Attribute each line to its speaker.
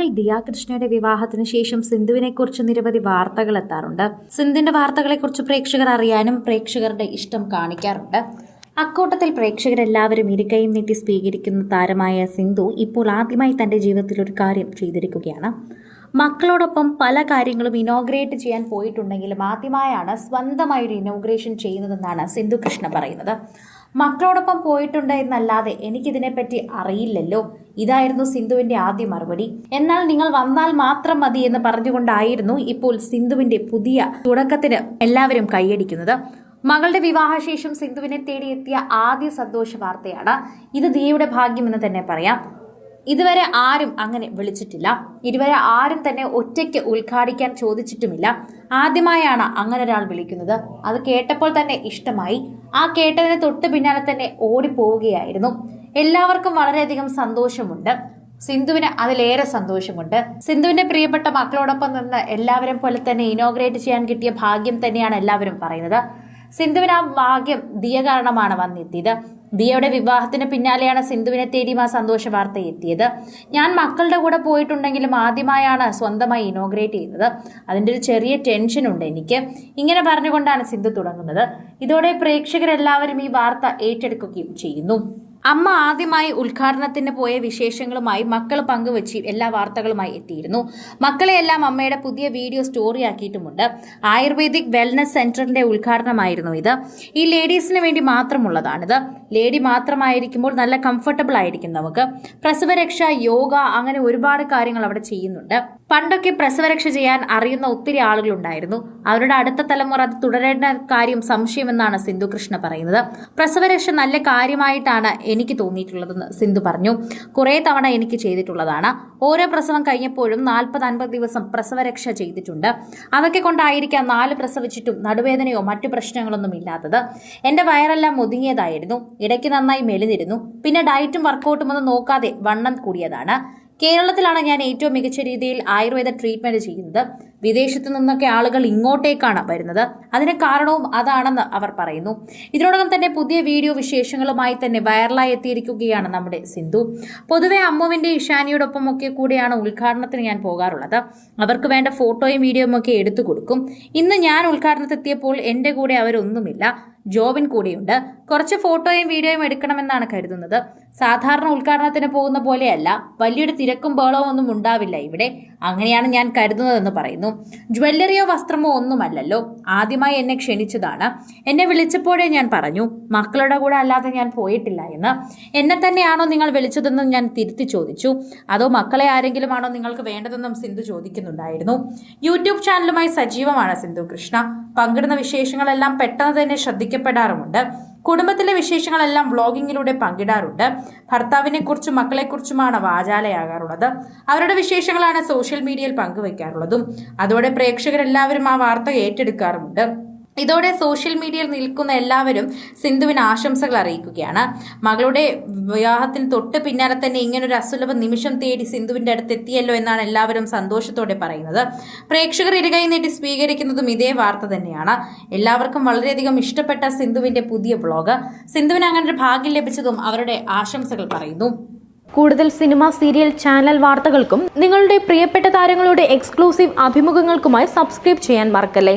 Speaker 1: മകൾ ദിയാകൃഷ്ണയുടെ വിവാഹത്തിന് ശേഷം സിന്ധുവിനെ കുറിച്ച് നിരവധി വാർത്തകൾ എത്താറുണ്ട്. സിന്ധുവിന്റെ വാർത്തകളെ കുറിച്ച് പ്രേക്ഷകർ അറിയാനും പ്രേക്ഷകരുടെ ഇഷ്ടം കാണിക്കാറുണ്ട്. അക്കൂട്ടത്തിൽ പ്രേക്ഷകരെല്ലാവരും ഇരുകയും നീട്ടി സ്വീകരിക്കുന്ന താരമായ സിന്ധു ഇപ്പോൾ ആദ്യമായി തന്റെ ജീവിതത്തിൽ ഒരു കാര്യം ചെയ്തിരിക്കുകയാണ്. മക്കളോടൊപ്പം പല കാര്യങ്ങളും ഇനോഗ്രേറ്റ് ചെയ്യാൻ പോയിട്ടുണ്ടെങ്കിലും ആദ്യമായാണ് സ്വന്തമായി ഒരു ഇനോഗ്രേഷൻ ചെയ്യുന്നതെന്നാണ് സിന്ധു കൃഷ്ണ പറയുന്നത്. മക്കളോടൊപ്പം പോയിട്ടുണ്ട് എന്നല്ലാതെ എനിക്കിതിനെപ്പറ്റി അറിയില്ലല്ലോ. ഇതായിരുന്നു സിന്ധുവിന്റെ ആദ്യ മറുപടി. എന്നാൽ നിങ്ങൾ വന്നാൽ മാത്രം മതി എന്ന് പറഞ്ഞുകൊണ്ടായിരുന്നു ഇപ്പോൾ സിന്ധുവിന്റെ പുതിയ തുടക്കത്തിന് എല്ലാവരും കൈയടിക്കുന്നത്. മകളുടെ വിവാഹശേഷം സിന്ധുവിനെ തേടിയെത്തിയ ആദ്യ സന്തോഷ വാർത്തയാണ് ഇത്. ദിയയുടെ ഭാഗ്യമെന്ന് തന്നെ പറയാം. ഇതുവരെ ആരും അങ്ങനെ വിളിച്ചിട്ടില്ല. ഇതുവരെ ആരും തന്നെ ഒറ്റയ്ക്ക് ഉദ്ഘാടിക്കാൻ ചോദിച്ചിട്ടുമില്ല. ആദ്യമായാണ് അങ്ങനെ ഒരാൾ വിളിക്കുന്നത്. അത് കേട്ടപ്പോൾ തന്നെ ഇഷ്ടമായി. ആ കേട്ടതിന് തൊട്ട് പിന്നാലെ തന്നെ ഓടിപ്പോവുകയായിരുന്നു. എല്ലാവർക്കും വളരെയധികം സന്തോഷമുണ്ട്. സിന്ധുവിന് അതിലേറെ സന്തോഷമുണ്ട്. സിന്ധുവിന്റെ പ്രിയപ്പെട്ട മക്കളോടൊപ്പം നിന്ന് എല്ലാവരും പോലെ തന്നെ ഇനോഗ്രേറ്റ് ചെയ്യാൻ കിട്ടിയ ഭാഗ്യം തന്നെയാണ് എല്ലാവരും പറയുന്നത്. സിന്ധുവിന് ആ ഭാഗ്യം ദിയ കാരണമാണ് വന്നെത്തിയത്. ദിയയുടെ വിവാഹത്തിന് പിന്നാലെയാണ് സിന്ധുവിനെ തേടി ആ സന്തോഷ വാർത്ത എത്തിയത് ഞാൻ മക്കളുടെ കൂടെ പോയിട്ടുണ്ടെങ്കിലും ആദ്യമായാണ് സ്വന്തമായി ഇനോഗ്രേറ്റ് ചെയ്യുന്നത് അതിന്റെ ഒരു ചെറിയ ടെൻഷൻ ഉണ്ട് എനിക്ക്. ഇങ്ങനെ പറഞ്ഞുകൊണ്ടാണ് സിന്ധു തുടങ്ങുന്നത്. ഇതോടെ പ്രേക്ഷകരെല്ലാവരും ഈ വാർത്ത ഏറ്റെടുക്കുകയും ചെയ്യുന്നു. അമ്മ ആദ്യമായി ഉദ്ഘാടനത്തിന് പോയ വിശേഷങ്ങളുമായി മക്കൾ പങ്കുവച്ച് എല്ലാ വാർത്തകളുമായി എത്തിയിരുന്നു. മക്കളെയെല്ലാം അമ്മയുടെ പുതിയ വീഡിയോ സ്റ്റോറി ആക്കിയിട്ടുമുണ്ട്. ആയുർവേദിക് വെൽനസ് സെന്ററിന്റെ ഉദ്ഘാടനമായിരുന്നു ഇത്. ഈ ലേഡീസിന് വേണ്ടി മാത്രമുള്ളതാണിത്. ലേഡി മാത്രമായിരിക്കുമ്പോൾ നല്ല കംഫർട്ടബിൾ ആയിരിക്കും നമുക്ക്. പ്രസവരക്ഷ യോഗ അങ്ങനെ ഒരുപാട് കാര്യങ്ങൾ അവിടെ ചെയ്യുന്നുണ്ട്. പണ്ടൊക്കെ പ്രസവരക്ഷ ചെയ്യാൻ അറിയുന്ന ഒത്തിരി ആളുകളുണ്ടായിരുന്നു. അവരുടെ അടുത്ത തലമുറ അത് തുടരേണ്ട കാര്യം സംശയമെന്നാണ് സിന്ധു കൃഷ്ണ പറയുന്നത്. പ്രസവരക്ഷ നല്ല കാര്യമായിട്ടാണ് എനിക്ക് തോന്നിയിട്ടുള്ളതെന്ന് സിന്ധു പറഞ്ഞു. കുറേ തവണ എനിക്ക് ചെയ്തിട്ടുള്ളതാണ്. ഓരോ പ്രസവം കഴിഞ്ഞപ്പോഴും നാൽപ്പത് അൻപത് ദിവസം പ്രസവരക്ഷ ചെയ്തിട്ടുണ്ട്. അതൊക്കെ കൊണ്ടായിരിക്കാം നാല് പ്രസവിച്ചിട്ടും നടുവേദനയോ മറ്റു പ്രശ്നങ്ങളൊന്നും ഇല്ലാത്തത്. എന്റെ വയറെല്ലാം ഒതുങ്ങിയതായിരുന്നു. ഇടയ്ക്ക് നന്നായി മെലിഞ്ഞിരുന്നു. പിന്നെ ഡയറ്റും വർക്കൗട്ടും ഒന്നും നോക്കാതെ വണ്ണം കൂടിയതാണ്. കേരളത്തിലാണ് ഞാൻ ഏറ്റവും മികച്ച രീതിയിൽ ആയുർവേദ ട്രീറ്റ്മെന്റ് ചെയ്യുന്നത്. വിദേശത്തു നിന്നൊക്കെ ആളുകൾ ഇങ്ങോട്ടേക്കാണ് വരുന്നത്. അതിന് കാരണവും അതാണെന്ന് അവർ പറയുന്നു. ഇതിനോടകം തന്നെ പുതിയ വീഡിയോ വിശേഷങ്ങളുമായി തന്നെ വൈറലായി എത്തിയിരിക്കുകയാണ് നമ്മുടെ സിന്ധു. പൊതുവെ അമ്മുവിന്റെ ഇഷാനിയോടൊപ്പം ഒക്കെ കൂടിയാണ് ഉദ്ഘാടനത്തിന് ഞാൻ പോകാറുള്ളത്. അവർക്ക് വേണ്ട ഫോട്ടോയും വീഡിയോയും ഒക്കെ എടുത്തു കൊടുക്കും. ഇന്ന് ഞാൻ ഉദ്ഘാടനത്തെത്തിയപ്പോൾ എന്റെ കൂടെ അവരൊന്നുമില്ല. ജോബിൻ കൂടിയുണ്ട്. കുറച്ച് ഫോട്ടോയും വീഡിയോയും എടുക്കണമെന്നാണ് കരുതുന്നത്. സാധാരണ ഉദ്ഘാടനത്തിന് പോകുന്ന പോലെയല്ല. വലിയൊരു തിരക്കും ബഹളവും ഒന്നും ഉണ്ടാവില്ല ഇവിടെ. അങ്ങനെയാണ് ഞാൻ കരുതുന്നതെന്ന് പറയുന്നു. ജ്വല്ലറിയോ വസ്ത്രമോ ഒന്നുമല്ലല്ലോ. ആദ്യമായി എന്നെ ക്ഷണിച്ചതാണ്. എന്നെ വിളിച്ചപ്പോഴേ ഞാൻ പറഞ്ഞു മക്കളുടെ കൂടെ അല്ലാതെ ഞാൻ പോയിട്ടില്ല എന്ന്. എന്നെ തന്നെയാണോ നിങ്ങൾ വിളിച്ചതെന്നും ഞാൻ തിരുത്തി ചോദിച്ചു. അതോ മക്കളെ ആരെങ്കിലും ആണോ നിങ്ങൾക്ക് വേണ്ടതെന്നും സിന്ധു ചോദിക്കുന്നുണ്ടായിരുന്നു. യൂട്യൂബ് ചാനലുമായി സജീവമാണ് സിന്ധു കൃഷ്ണ. പങ്കിടുന്ന വിശേഷങ്ങളെല്ലാം പെട്ടെന്ന് തന്നെ ശ്രദ്ധിക്കപ്പെടാറുമുണ്ട്. കുടുംബത്തിലെ വിശേഷങ്ങളെല്ലാം വ്ളോഗിങ്ങിലൂടെ പങ്കിടാറുണ്ട്. ഭർത്താവിനെ കുറിച്ചും മക്കളെക്കുറിച്ചുമാണ് വാചാലയാകാറുള്ളത്. അവരുടെ വിശേഷങ്ങളാണ് സോഷ്യൽ മീഡിയയിൽ പങ്കുവയ്ക്കാറുള്ളതും അതോടെ പ്രേക്ഷകരെല്ലാവരും ആ വാർത്ത ഏറ്റെടുക്കാറുമുണ്ട്. ഇതോടെ സോഷ്യൽ മീഡിയയിൽ നിൽക്കുന്ന എല്ലാവരും സിന്ധുവിന് ആശംസകൾ അറിയിക്കുകയാണ്. മകളുടെ വിവാഹത്തിന് തൊട്ട് പിന്നാലെ തന്നെ ഇങ്ങനൊരു അസുലഭ നിമിഷം തേടി സിന്ധുവിന്റെ അടുത്ത് എത്തിയല്ലോ എന്നാണ് എല്ലാവരും സന്തോഷത്തോടെ പറയുന്നത്. പ്രേക്ഷകർ ഇരുകൈ നീട്ടി സ്വീകരിക്കുന്നതും ഇതേ വാർത്ത തന്നെയാണ്. എല്ലാവർക്കും വളരെയധികം ഇഷ്ടപ്പെട്ട സിന്ധുവിന്റെ പുതിയ വ്ളോഗ്. സിന്ധുവിന് അങ്ങനെ ഒരു ഭാഗ്യം ലഭിച്ചതും അവരുടെ ആശംസകൾ പറയുന്നു.
Speaker 2: കൂടുതൽ സിനിമ സീരിയൽ ചാനൽ വാർത്തകൾക്കും നിങ്ങളുടെ പ്രിയപ്പെട്ട താരങ്ങളുടെ എക്സ്ക്ലൂസീവ് അഭിമുഖങ്ങൾക്കുമായി സബ്സ്ക്രൈബ് ചെയ്യാൻ മറക്കല്ലേ?